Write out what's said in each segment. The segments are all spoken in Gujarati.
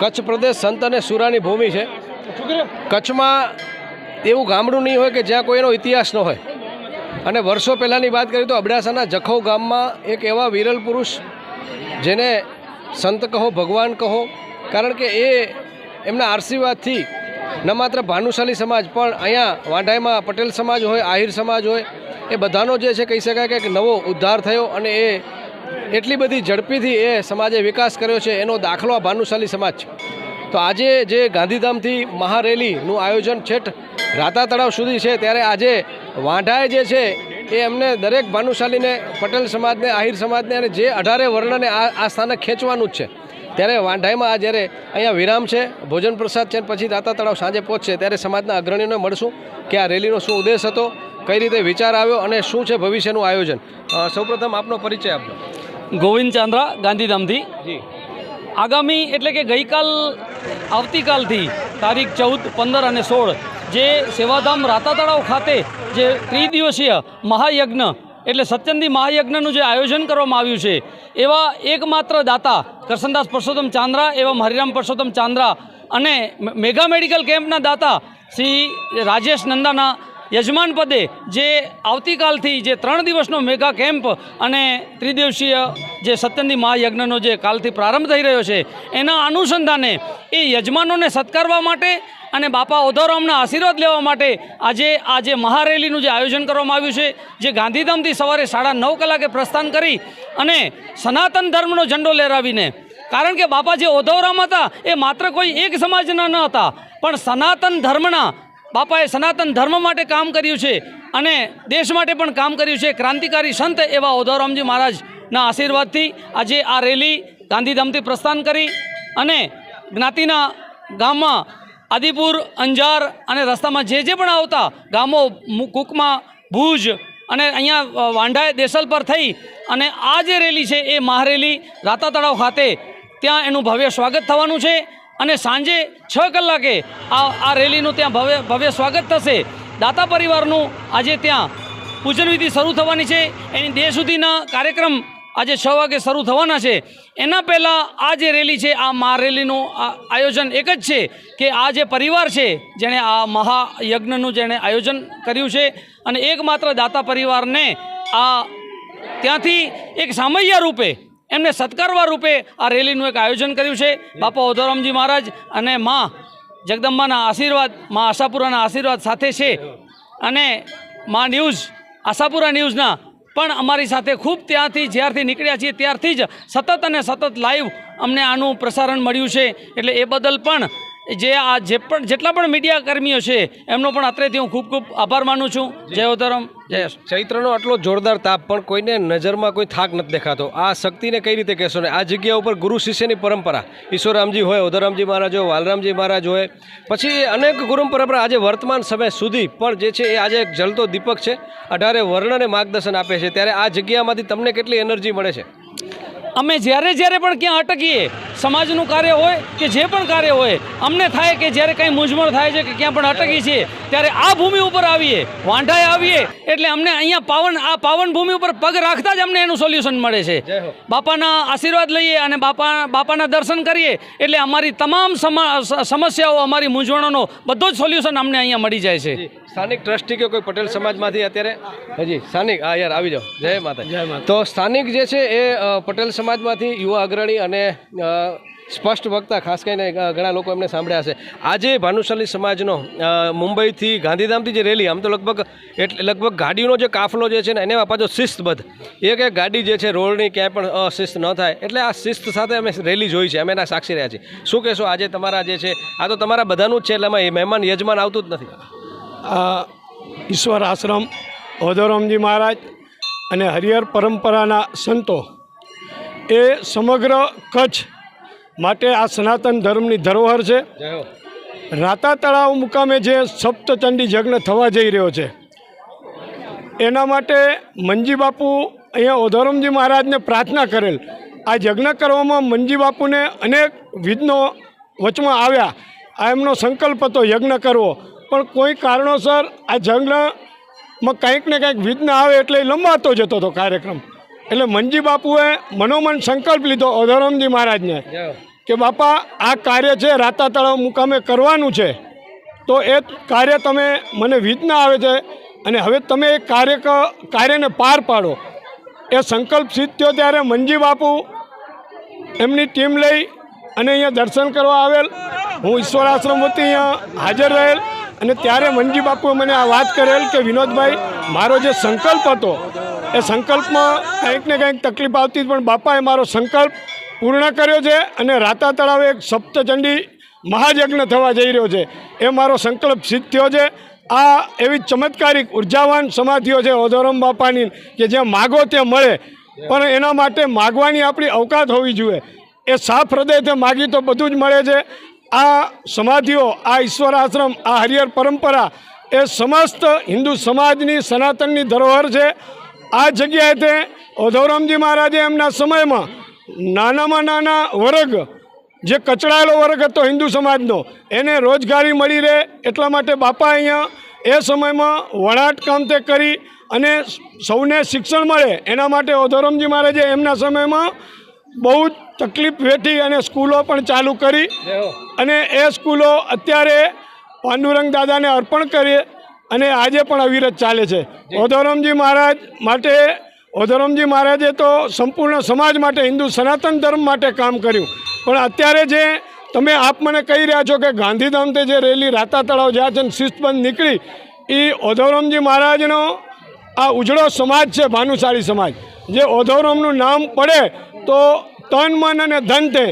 કચ્છ પ્રદેશ સંત અને સુરાની ભૂમિ છે. કચ્છમાં એવું ગામડું નહીં હોય કે જ્યાં કોઈનો ઇતિહાસ ન હોય. અને વર્ષો પહેલાંની વાત કરીએ તો અબડાસાના જખૌ ગામમાં એક એવા વિરલ પુરુષ જેને સંત કહો, ભગવાન કહો, કારણ કે એ એમના આશીર્વાદથી ન માત્ર ભાનુશાલી સમાજ, પણ અહીંયા વાંઢાઈમાં પટેલ સમાજ હોય, આહિર સમાજ હોય, એ બધાનો જે છે, કહી શકાય કે એક નવો ઉદ્ધાર થયો અને એ એટલી બધી ઝડપીથી એ સમાજે વિકાસ કર્યો છે, એનો દાખલો આ ભાનુશાલી સમાજ છે. તો આજે જે ગાંધીધામથી મહારેલીનું આયોજન છેટ રાતા તળાવ સુધી છે, ત્યારે આજે વાંઢાએ જે છે, એ એમને દરેક ભાનુશાલીને, પટેલ સમાજને, આહિર સમાજને અને જે અઢારે વર્ણને આ આ સ્થાને ખેંચવાનું જ છે. ત્યારે વાંઢાઈમાં આ જ્યારે અહીંયા વિરામ છે, ભોજન પ્રસાદ છે પછી રાતા તળાવ સાંજે પહોંચશે ત્યારે સમાજના અગ્રણીઓને મળશું કે આ રેલીનો શું ઉદ્દેશ હતો, કઈ રીતે વિચાર આવ્યો અને શું છે ભવિષ્યનું આયોજન. સૌપ્રથમ આપનો પરિચય આપજો. ગોવિંદ ચાંદ્રા ગાંધીધામથી આગામી એટલે કે ગઈકાલ આવતીકાલથી તારીખ ચૌદ પંદર અને સોળ જે સેવાધામ રાતા તળાવ ખાતે જે ત્રિદિવસીય મહાયજ્ઞ એટલે સત્યનદી મહાયજ્ઞનું જે આયોજન કરવામાં આવ્યું છે એવા એકમાત્ર દાતા કરસનદાસ પરસોત્તમ ચાંદ્રા એવા હરિરામ પરસોત્તમ ચાંદ્રા અને મેગા મેડિકલ કેમ્પના દાતા શ્રી રાજેશ નંદાના યજમાન પદે જે આવતીકાલથી જે ત્રણ દિવસનો મેગા કેમ્પ અને ત્રિદિવસીય જે સત્યની મહાયજ્ઞનો જે કાલથી પ્રારંભ થઈ રહ્યો છે, એના અનુસંધાને એ યજમાનોને સત્કારવા માટે અને બાપા ઓધોરામના આશીર્વાદ લેવા માટે આજે આ જે મહારેલીનું જે આયોજન કરવામાં આવ્યું છે, જે ગાંધીધામથી સવારે સાડા નવ કલાકે પ્રસ્થાન કરી અને સનાતન ધર્મનો ઝંડો લહેરાવીને, કારણ કે બાપા જે ઓધવરામ હતા એ માત્ર કોઈ એક સમાજના ન હતા, પણ સનાતન ધર્મના બાપાએ સનાતન ધર્મ માટે કામ કર્યું છે અને દેશ માટે પણ કામ કર્યું છે. ક્રાંતિકારી સંત એવા ઓધવરામજી મહારાજના આશીર્વાદથી આજે આ રેલી ગાંધીધામથી પ્રસ્થાન કરી અને જ્ઞાતિના ગામમાં આદિપુર, અંજાર અને રસ્તામાં જે જે પણ આવતા ગામો કુકમાં, ભુજ અને અહીંયા વાંઢાએ દેસલ પર થઈ અને આ જે રેલી છે એ મહારેલી રાતા તળાવ ખાતે ત્યાં એનું ભવ્ય સ્વાગત થવાનું છે. અને સાંજે છ કલાકે આ આ રેલીનું ત્યાં ભવ્ય ભવ્ય સ્વાગત થશે. દાતા પરિવારનું આજે ત્યાં પૂજનવિધિ શરૂ થવાની છે. એની દેહ સુધીના કાર્યક્રમ આજે છ વાગે શરૂ થવાના છે. એના પહેલાં આ જે રેલી છે, આ મહારેલીનું આયોજન એક જ છે કે આ જે પરિવાર છે, જેણે આ મહાયજ્ઞનું જેણે આયોજન કર્યું છે અને એકમાત્ર દાતા પરિવારને આ ત્યાંથી એક સામૈયા રૂપે એમને સત્કારવા રૂપે આ રેલીનું એક આયોજન કર્યું છે. બાપા ઓધોરામજી મહારાજ અને મા જગદંબાના આશીર્વાદ, મા આશાપુરાના આશીર્વાદ સાથે છે. અને મા ન્યૂઝ, આશાપુરા ન્યૂઝના પણ અમારી સાથે ખૂબ ત્યાંથી જ્યારથી નીકળ્યા છીએ, ત્યારથી જ સતત અને સતત લાઈવ અમને આનું પ્રસારણ મળ્યું છે. એટલે એ બદલ પણ જે આ જે પણ જેટલા પણ મીડિયા કર્મીઓ છે એમનો પણ અત્રેથી હું ખૂબ ખૂબ આભાર માનું છું. જય ઓધરમ જય ચૈત્રનો આટલો જોરદાર તાપ પણ કોઈને નજરમાં કોઈ થાક નથી દેખાતો. આ શક્તિને કઈ રીતે કહેશો ને? આ જગ્યા ઉપર ગુરુ શિષ્યની પરંપરા. ઈશ્વરરામજી હોય ઉધરામજી મહારાજ હોય વાલરામજી મહારાજ હોય. પછી અનેક ગુરુ પરંપરા આજે વર્તમાન સમય સુધી પણ જે છે એ આજે એક જલતો દીપક છે. અઢારે વર્ણને માર્ગદર્શન આપે છે. ત્યારે આ જગ્યામાંથી તમને કેટલી એનર્જી મળે છે? અમે જ્યારે જ્યારે પણ ક્યાં અટકીએ સમાજનું કાર્ય હોય કે જે પણ કાર્ય હોય અમને થાય કે જ્યારે કંઈ મૂંઝવણ થાય છે કે ક્યાં પણ અટકી છે ત્યારે આ ભૂમિ ઉપર આવીએ વાંઢાએ આવીએ એટલે અમને અહીંયા પાવન આ પાવન ભૂમિ ઉપર પગ રાખતા જ અમને એનું સોલ્યુશન મળે છે. બાપાના આશીર્વાદ લઈએ અને બાપા બાપાના દર્શન કરીએ એટલે અમારી તમામ સમા- સમસ્યાઓ અમારી મૂંઝવણોનો બધો જ સોલ્યુશન અમને અહીંયા મળી જાય છે. સ્થાનિક ટ્રસ્ટી કે કોઈ પટેલ સમાજમાંથી અત્યારે? હજી સ્થાનિક. હા યાર આવી જાઓ. જય માતા તો સ્થાનિક જે છે એ પટેલ સમાજમાંથી યુવા અગ્રણી અને સ્પષ્ટ વક્તા ખાસ કરીને ઘણા લોકો એમને સાંભળ્યા હશે. આજે ભાનુશાલી સમાજનો મુંબઈથી ગાંધીધામથી જે રેલી આમ તો લગભગ એટલે લગભગ ગાડીનો જે કાફલો જે છે ને એને પાછો શિસ્તબદ્ધ. એક એક ગાડી જે છે રોડની ક્યાંય પણ અશિસ્ત ન થાય. એટલે આ શિસ્ત સાથે અમે રેલી જોઈ છે અમે એના સાક્ષી રહ્યા છીએ. શું કહેશો આજે તમારા જે છે આ તો તમારા બધાનું જ છે એટલે એમાં એ મહેમાન યજમાન આવતું જ નથી. ઈશ્વર આશ્રમ ઓધોરામજી મહારાજ અને હરિહર પરંપરાના સંતો એ સમગ્ર કચ્છ માટે આ સનાતન ધર્મની ધરોહર છે. રાતા તળાવ મુકામે જે સપ્તચંડી યજ્ઞ થવા જઈ રહ્યો છે, એના માટે મંજી બાપુ અહીંયા ઓધોરમજી મહારાજને પ્રાર્થના કરેલ. આ યજ્ઞ કરવામાં મંજી બાપુને અનેક વિઘ્નો વચમાં આવ્યા. આ એમનો સંકલ્પ હતો યજ્ઞ કરવો. પણ કોઈ કારણોસર આ જંગમાં કંઈક ને કંઈક વિઘ્ન આવે એટલે લંબાતો જતો હતો કાર્યક્રમ. એટલે મંજી બાપુએ મનોમન સંકલ્પ લીધો ઓધોરામજી મહારાજને કે બાપા આ કાર્ય છે રાતા તળાવ મુકામે કરવાનું છે. તો એ કાર્ય તમે મને વિઘ્ન આવે છે અને હવે તમે એ કાર્ય કાર્યને પાર પાડો. એ સંકલ્પ સિદ્ધ્યો ત્યારે મંજી બાપુ એમની ટીમ લઈ અને અહીંયા દર્શન કરવા આવેલ. હું ઈશ્વર આશ્રમ વતી અહીંયા હાજર રહેલ. અને ત્યારે મનજી બાપુએ મને આ વાત કરેલ કે, વિનોદભાઈ, મારો જે સંકલ્પ હતો, એ સંકલ્પમાં કંઈક ને કંઈક તકલીફ આવતી પણ બાપાએ મારો સંકલ્પ પૂર્ણ કર્યો છે અને રાતા તળાવે એક સપ્તચંડી મહાયજ્ઞ થવા જઈ રહ્યો છે. એ મારો સંકલ્પ સિદ્ધ થયો છે. આ એવી ચમત્કારિક ઉર્જાવાન સમાધિઓ છે ઓધોરમ બાપાની કે જ્યાં માગો ત્યાં મળે. પણ એના માટે માગવાની આપણી અવકાત હોવી જોઈએ. એ સાફ હૃદયથી માગી તો બધું જ મળે છે. આ સમાધિઓ, આ ઈશ્વર આશ્રમ આ હરિહર પરંપરા એ સમસ્ત હિન્દુ સમાજની સનાતનની ધરોહર છે. આ જગ્યાએ તે ઓધવરામજી મહારાજે એમના સમયમાં નાનામાં નાના વર્ગ, જે કચડાયેલો વર્ગ હતો હિન્દુ સમાજનો, એને રોજગારી મળી રહે એટલા માટે બાપા અહીંયા એ સમયમાં વણાટ કામ તે કરી અને સૌને શિક્ષણ મળે. એના માટે ઓધોરમજી મહારાજે એમના સમયમાં બહુ જ તકલીફ વેઠી અને સ્કૂલો પણ ચાલુ કરી. અને એ સ્કૂલો અત્યારે પાંડુરંગ દાદાને અર્પણ કરીએ અને આજે પણ અવિરત ચાલે છે. ઓધોરમજી મહારાજ માટે ઓધોરમજી મહારાજે તો સંપૂર્ણ સમાજ માટે હિન્દુ સનાતન ધર્મ માટે કામ કર્યું. પણ અત્યારે જે તમે આપ મને કહી રહ્યા છો કે ગાંધીધામથી જે રેલી રાતા તળાવ જ્યાં છે શિસ્તબંધ નીકળી એ ઓધોરમજી મહારાજનો આ ઉજળો સમાજ છે ભાનુશાળી સમાજ. જે ઓધોરમનું નામ પડે તો તન મન અને ધન તે.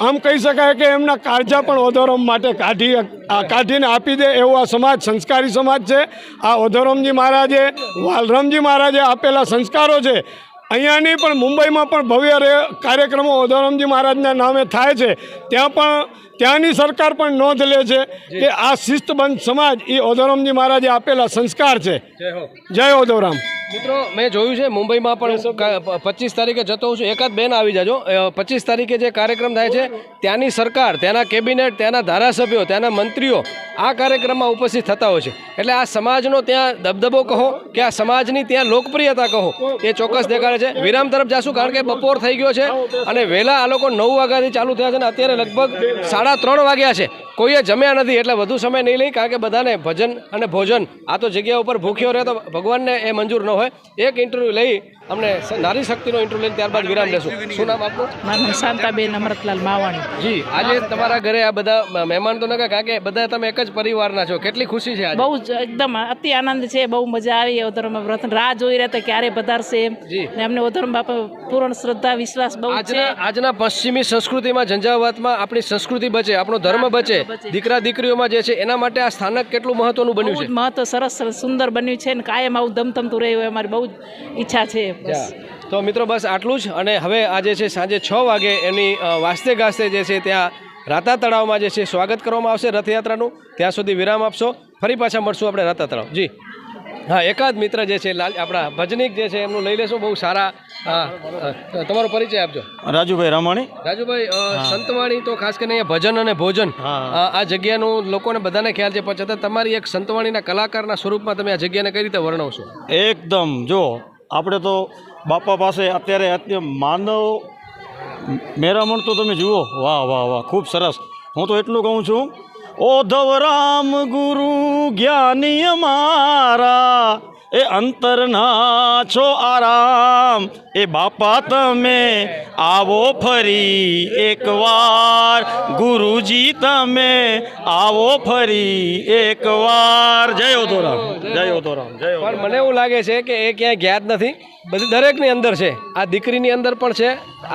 આમ કહી શકાય કે એમના કાળજા પણ ઓધોરમ માટે કાઢી કાઢીને આપી દે એવો આ સમાજ સંસ્કારી સમાજ છે. આ ઓધોરમજી મહારાજે વાલરામજી મહારાજે આપેલા સંસ્કારો છે. અહીંયાની પણ મુંબઈમાં પણ ભવ્ય કાર્યક્રમો ઓધોરમજી મહારાજના નામે થાય છે. ત્યાં પણ ત્યાંની સરકાર પણ નોંધ લે છે કે આ શિસ્તબંધ સમાજ એ ઓધોરમજી મહારાજે આપેલા સંસ્કાર છે. જય ઓધોરામ. મિત્રો મેં જોયું છે મુંબઈમાં પણ પચીસ તારીખે જતો હોઉં છું. એકાદ બેન આવી જાજો. પચીસ તારીખે જે કાર્યક્રમ થાય છે ત્યાંની સરકાર ત્યાંના કેબિનેટ ત્યાંના ધારાસભ્યો ત્યાંના મંત્રીઓ આ કાર્યક્રમમાં ઉપસ્થિત થતા હોય છે. એટલે આ સમાજનો ત્યાં દબદબો કહો કે આ સમાજની ત્યાં લોકપ્રિયતા કહો એ ચોક્કસ દેખાડે છે. વિરામ તરફ જાશું કારણ કે બપોર થઈ ગયો છે અને વહેલા આ લોકો નવ વાગ્યાથી ચાલુ થયા છે અને અત્યારે લગભગ સાડા ત્રણ વાગ્યા છે. કોઈએ જમ્યા નથી એટલે વધુ સમય નહીં લઈ કારણ કે બધાને ભજન અને ભોજન આ તો જગ્યા ઉપર ભૂખ્યો રહે તો ભગવાનને એ મંજૂર ન હોય. એક ઇન્ટરવ્યૂ લઈ અમને નારી શક્તિનો ઇન્ટરવ્યુ લઈને ત્યારબાદ વિરામ લેશું. શું નામ આપનું? મારું નામ શાંતાબેન અમરતલાલ માવાણી જી આજે તમારા ઘરે આ બધા મહેમાન તો નકા કારણ કે બધા તમે એક જ પરિવારના છો. કેટલી ખુશી છે બહુ જ એકદમ અતિ આનંદ છે બહુ મજા આવી. ઓધર્મ વ્રત રાહ જોઈ રહ્યા હતા ક્યારે પધારશે. ને અમને ઓધરમ બાપા પૂર્ણ શ્રદ્ધા વિશ્વાસ બહુ છે. આજના પશ્ચિમી સંસ્કૃતિમાં ઝંઝાવાતમાં આપણી સંસ્કૃતિ બચે આપણો ધર્મ બચે દીકરા દીકરીઓમાં જે છે એના માટે આ સ્થાનક કેટલું મહત્વનું બન્યું છે? મહત્વ સરસ સરસ સુંદર બન્યું છે ને કાયમ આવું ધમધમતું રહ્યું એ અમારી બહુ જ ઈચ્છા છે. તો મિત્રો બસ આટલું જ અને હવે આજે છે સાંજે છ વાગે એની વાસ્તે ગાસ્તે જે છે ત્યાં રાતા તળાવમાં જે છે સ્વાગત કરવામાં આવશે રથયાત્રાનું. ત્યાં સુધી વિરામ આપશો. ફરી પાછા મળશું આપણે રાતા તળાવ. જી. હા એકાદ મિત્ર જે છે લાલ આપણા ભજનિક જે છે એમનું લઈ લેશો. બહુ સારા હા તમારો પરિચય આપજો. રાજુભાઈ રમાણી. રાજુભાઈ સંતવાણી તો ખાસ કરીને અહીંયા ભજન અને ભોજન આ જગ્યાનું લોકોને બધાને ખ્યાલ છે. પણ છતાં તમારી એક સંતવાણીના કલાકારના સ્વરૂપમાં તમે આ જગ્યાને કઈ રીતે વર્ણવશો? એકદમ જો આપણે તો બાપા પાસે અત્યારે અત્યારે માનવ મેરામણ તો તમે જુઓ. વાહ વાહ વાહ, ખૂબ સરસ. હું તો એટલું કહું છું, ઓધવ રામ ગુરુ જ્ઞાની અમારા એ અંતરના છો આરામ. એ બાપા તમે આવો ફરી એકવાર. ગુરુજી તમે આવો ફરી એકવાર. જય ઓધોરામ જય ઓધોરામ જય પણ મને એવું લાગે છે કે એ ક્યાંય ગયા જ નથી. બધી દરેકની અંદર છે. આ દીકરીની અંદર પણ છે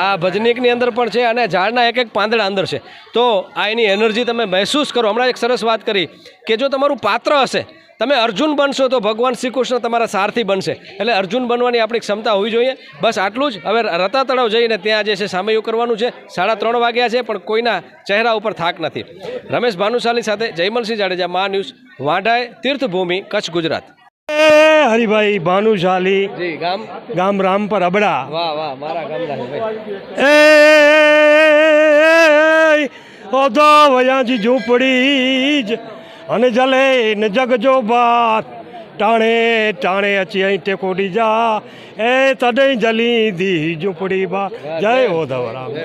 આ ભજનીકની અંદર પણ છે અને ઝાડના એક એક પાંદડા અંદર છે. તો આ એની એનર્જી તમે મહેસૂસ કરો. હમણાં એક સરસ વાત કરી કે જો તમારું પાત્ર હશે તમે અર્જુન બનશો તો ભગવાન શ્રી કૃષ્ણ તમારા સારથી બનશે એટલે અર્જુન બનવાની આપણી ક્ષમતા હોવી જોઈએ બસ આટલું જ હવે રતા તળાવ જઈને ત્યાં જે છે સામયું કરવાનું છે સાડા ત્રણ વાગ્યા છે પણ કોઈના ચહેરા ઉપર થાક નથી રમેશ ભાનુશાલી સાથે જયમલસિંહ જાડેજા મા ન્યૂઝ વાંઢાએ તીર્થભૂમિ કચ્છ ગુજરાત હરિભાઈ ભાનુશાલી ગામ ગામ રામપર અબડા વાહ વાહ મારા ગામના વયાજી ઝૂંપડી જ અને જલે ને જગજો બાત. ટાણે ટાણે અચી અહીં ટેકોડી જા એ તડે જલી દી ઝૂંપડી બા. જય હો રામ.